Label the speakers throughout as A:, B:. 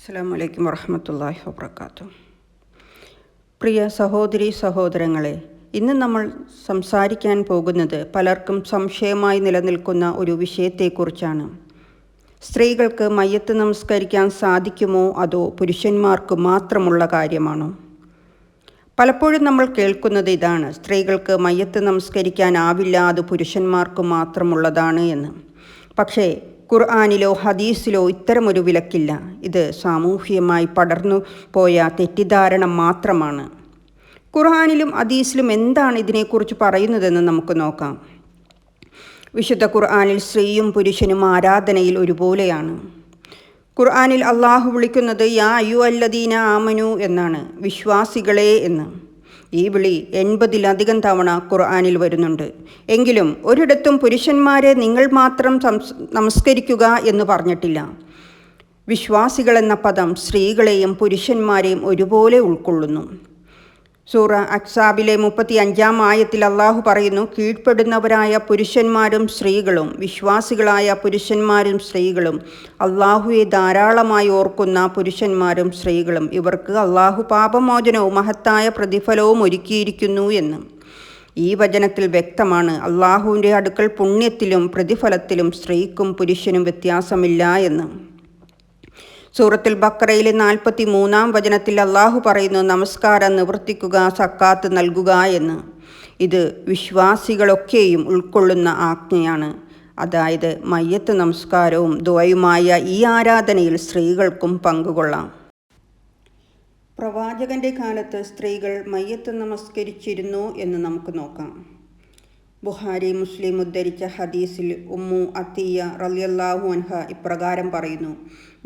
A: അസ്സാം വലൈക്കും വറഹമത്തല്ലാഹി വാബർക്കാത്തു പ്രിയ സഹോദരി സഹോദരങ്ങളെ ഇന്ന് നമ്മൾ സംസാരിക്കാൻ പോകുന്നത് പലർക്കും സംശയമായി നിലനിൽക്കുന്ന ഒരു വിഷയത്തെക്കുറിച്ചാണ്. സ്ത്രീകൾക്ക് മയ്യത്ത് നമസ്കരിക്കാൻ സാധിക്കുമോ അതോ പുരുഷന്മാർക്ക് മാത്രമുള്ള കാര്യമാണോ? പലപ്പോഴും നമ്മൾ കേൾക്കുന്നത് ഇതാണ് സ്ത്രീകൾക്ക് മയ്യത്ത് നമസ്കരിക്കാനാവില്ല അത് പുരുഷന്മാർക്ക് മാത്രമുള്ളതാണ് എന്ന്. പക്ഷേ ഖുർആാനിലോ ഹദീസിലോ ഇത്തരമൊരു വിലക്കില്ല. ഇത് സാമൂഹികമായി പടർന്നു പോയ തെറ്റിദ്ധാരണ മാത്രമാണ്. ഖുർആാനിലും ഹദീസിലും എന്താണ് ഇതിനെക്കുറിച്ച് പറയുന്നതെന്ന് നമുക്ക് നോക്കാം. വിശുദ്ധ ഖുർആാനിൽ സ്ത്രീയും പുരുഷനും ആരാധനയിൽ ഒരുപോലെയാണ്. ഖുർആാനിൽ അള്ളാഹു വിളിക്കുന്നത് യാ അയ്യു അല്ലദീന ആമനു എന്നാണ്. വിശ്വാസികളെ എന്ന്. ഈ വിളി എൺപതിലധികം തവണ ഖുർആാനിൽ വരുന്നുണ്ട്. എങ്കിലും ഒരിടത്തും പുരുഷന്മാരെ നിങ്ങൾ മാത്രം നമസ്കരിക്കുക എന്ന് പറഞ്ഞിട്ടില്ല. വിശ്വാസികൾ എന്ന പദം സ്ത്രീകളെയും പുരുഷന്മാരെയും ഒരുപോലെ ഉൾക്കൊള്ളുന്നു. സൂറ അക്സാബിലെ മുപ്പത്തി അഞ്ചാം ആയത്തിൽ അള്ളാഹു പറയുന്നു കീഴ്പ്പെടുന്നവരായ പുരുഷന്മാരും സ്ത്രീകളും വിശ്വാസികളായ പുരുഷന്മാരും സ്ത്രീകളും അള്ളാഹുവെ ധാരാളമായി ഓർക്കുന്ന പുരുഷന്മാരും സ്ത്രീകളും ഇവർക്ക് അള്ളാഹു പാപമോചനവും മഹത്തായ പ്രതിഫലവും ഒരുക്കിയിരിക്കുന്നു എന്ന്. ഈ വചനത്തിൽ വ്യക്തമാണ് അള്ളാഹുവിന്റെ അടുക്കൽ പുണ്യത്തിലും പ്രതിഫലത്തിലും സ്ത്രീക്കും പുരുഷനും വ്യത്യാസമില്ല എന്ന്. സൂറത്തുൽ ബക്രയിലെ നാൽപ്പത്തി മൂന്നാം വചനത്തിൽ അള്ളാഹു പറയുന്നു നമസ്കാരം നിവർത്തിക്കുക സക്കാത്ത് നൽകുക എന്ന്. ഇത് വിശ്വാസികളൊക്കെയും ഉൾക്കൊള്ളുന്ന ആജ്ഞയാണ്. അതായത് മയ്യത്ത് നമസ്കാരവും ദ്വയുമായ ഈ ആരാധനയിൽ സ്ത്രീകൾക്കും പങ്കുകൊള്ളാം. പ്രവാചകന്റെ കാലത്ത് സ്ത്രീകൾ മയ്യത്ത് നമസ്കരിച്ചിരുന്നു എന്ന് നമുക്ക് നോക്കാം. ബുഹാരി മുസ്ലിം ഉദ്ധരിച്ച ഹദീസിൽ ഉമ്മു അത്തിയ റലിയല്ലാഹു അൻഹ ഇപ്രകാരം പറയുന്നു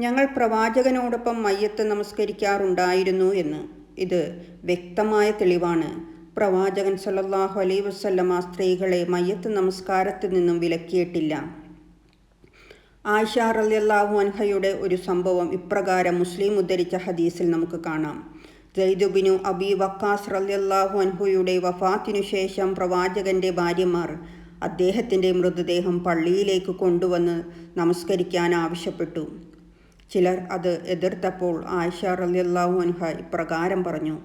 A: ഞങ്ങൾ പ്രവാചകനോടൊപ്പം മയ്യത്ത് നമസ്കരിക്കാറുണ്ടായിരുന്നു എന്ന്. ഇത് വ്യക്തമായ തെളിവാണ്. പ്രവാചകൻ സല്ലല്ലാഹു അലൈ വസ്ല്ലമ സ്ത്രീകളെ മയ്യത്ത് നമസ്കാരത്തിൽ നിന്നും വിലക്കിയിട്ടില്ല. ആയിഷ റലിയല്ലാഹു അൻഹയുടെ ഒരു സംഭവം ഇപ്രകാരം മുസ്ലിം ഉദ്ധരിച്ച ഹദീസിൽ നമുക്ക് കാണാം. ജൈദുബിനു അബി വക്കാസ് റല്ലാഹു അൻഹുയുടെ വഫാത്തിനു ശേഷം പ്രവാചകന്റെ ഭാര്യമാർ അദ്ദേഹത്തിന്റെ മൃതദേഹം പള്ളിയിലേക്ക് കൊണ്ടുവന്ന് നമസ്കരിക്കാൻ ആവശ്യപ്പെട്ടു. ചിലർ അത് എതിർത്തപ്പോൾ ആയിഷ റല്ലാഹു അൻഹ ഇപ്രകാരം പറഞ്ഞു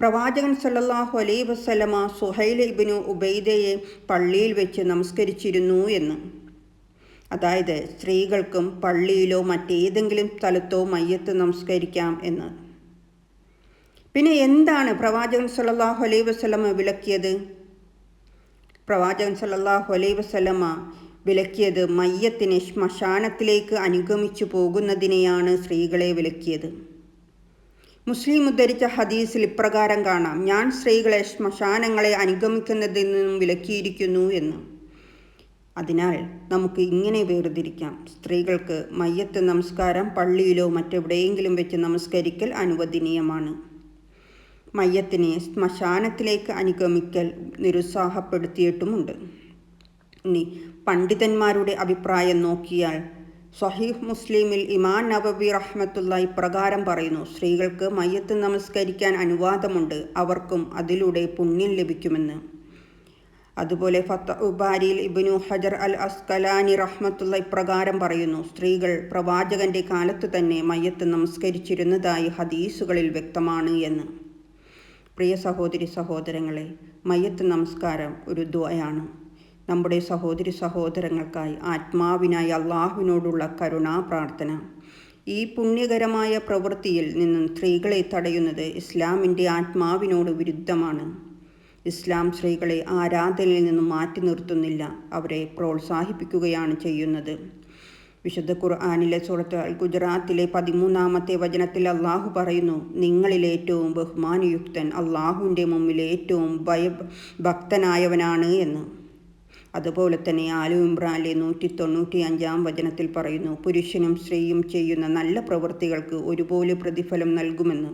A: പ്രവാചകൻ സല്ലാഹു അലൈ വസ്ലമ സുഹൈൽ ഇബിനു ഉബൈദയെ പള്ളിയിൽ വെച്ച് നമസ്കരിച്ചിരുന്നു എന്ന്. അതായത് സ്ത്രീകൾക്കും പള്ളിയിലോ മറ്റേതെങ്കിലും സ്ഥലത്തോ മയ്യത്ത് നമസ്കരിക്കാം എന്ന്. പിന്നെ എന്താണ് പ്രവാചകൻ സല്ലാഹു അലൈ വസ്ലമ വിലക്കിയത്? പ്രവാചകൻ സല്ലാഹു അലൈ വസ്ലമ വിലക്കിയത് മയ്യത്തിനെ ശ്മശാനത്തിലേക്ക് അനുഗമിച്ചു പോകുന്നതിനെയാണ് സ്ത്രീകളെ വിലക്കിയത്. മുസ്ലിം ഉദ്ധരിച്ച ഹദീസിൽ ഇപ്രകാരം കാണാം. ഞാൻ സ്ത്രീകളെ ശ്മശാനങ്ങളെ അനുഗമിക്കുന്നതിൽ നിന്നും വിലക്കിയിരിക്കുന്നു എന്ന്. അതിനാൽ നമുക്ക് ഇങ്ങനെ വേർതിരിക്കാം. സ്ത്രീകൾക്ക് മയ്യത്ത് നമസ്കാരം പള്ളിയിലോ മറ്റെവിടെയെങ്കിലും വെച്ച് നമസ്കരിക്കൽ അനുവദനീയമാണ്. മയ്യത്തിനെ ശ്മശാനത്തിലേക്ക് അനുഗമിക്കൽ നിരുത്സാഹപ്പെടുത്തിയിട്ടുമുണ്ട്. ഇനി പണ്ഡിതന്മാരുടെ അഭിപ്രായം നോക്കിയാൽ സഹീഫ് മുസ്ലിമിൽ ഇമാൻ നബബി റഹ്മത്തുള്ള ഇപ്രകാരം പറയുന്നു സ്ത്രീകൾക്ക് മയ്യത്ത് നമസ്കരിക്കാൻ അനുവാദമുണ്ട് അവർക്കും അതിലൂടെ പുണ്യം ലഭിക്കുമെന്ന്. അതുപോലെ ഫത്ത ഉബാരിയിൽ ഇബിനു ഹജർ അൽ അസ്കലാനി റഹ്മത്തുള്ള ഇപ്രകാരം പറയുന്നു സ്ത്രീകൾ പ്രവാചകന്റെ കാലത്ത് തന്നെ മയ്യത്ത് നമസ്കരിച്ചിരുന്നതായി ഹദീസുകളിൽ വ്യക്തമാണ് എന്ന്. പ്രിയ സഹോദരി സഹോദരങ്ങളെ മയ്യത്ത് നമസ്കാരം ഒരു ദ്വയാണ് നമ്മുടെ സഹോദരി സഹോദരങ്ങൾക്കായി ആത്മാവിനായി അള്ളാഹുവിനോടുള്ള കരുണാ പ്രാർത്ഥന. ഈ പുണ്യകരമായ പ്രവൃത്തിയിൽ നിന്നും സ്ത്രീകളെ തടയുന്നത് ഇസ്ലാമിന്റെ ആത്മാവിനോട് വിരുദ്ധമാണ്. ഇസ്ലാം സ്ത്രീകളെ ആരാധനയിൽ നിന്നും മാറ്റി നിർത്തുന്നില്ല. അവരെ പ്രോത്സാഹിപ്പിക്കുകയാണ് ചെയ്യുന്നത്. വിശുദ്ധ ഖുർആാനിലെ സുഹൃത്ത് അൽ ഗുജറാത്തിലെ പതിമൂന്നാമത്തെ വചനത്തിൽ അള്ളാഹു പറയുന്നു നിങ്ങളിൽ ഏറ്റവും ബഹുമാനയുക്തൻ അള്ളാഹുവിന്റെ മുമ്പിൽ ഏറ്റവും ഭയ ഭക്തനായവനാണ് എന്ന്. അതുപോലെ തന്നെ ആലു ഇമ്രാനിലെ നൂറ്റി തൊണ്ണൂറ്റി അഞ്ചാം വചനത്തിൽ പറയുന്നു പുരുഷനും സ്ത്രീയും ചെയ്യുന്ന നല്ല പ്രവൃത്തികൾക്ക് ഒരുപോലെ പ്രതിഫലം നൽകുമെന്ന്.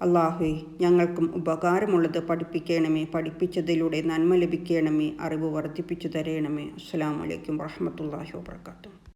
A: അള്ളാഹുവെ ഞങ്ങൾക്കും ഉപകാരമുള്ളത് പഠിപ്പിക്കണമേ പഠിപ്പിച്ചതിലൂടെ നന്മ ലഭിക്കണമേ അറിവ് വർദ്ധിപ്പിച്ചു തരണമേ. അസ്സാം വലൈക്കും വാഹമത്തല്ലാഹി വാബർക്കാത്തു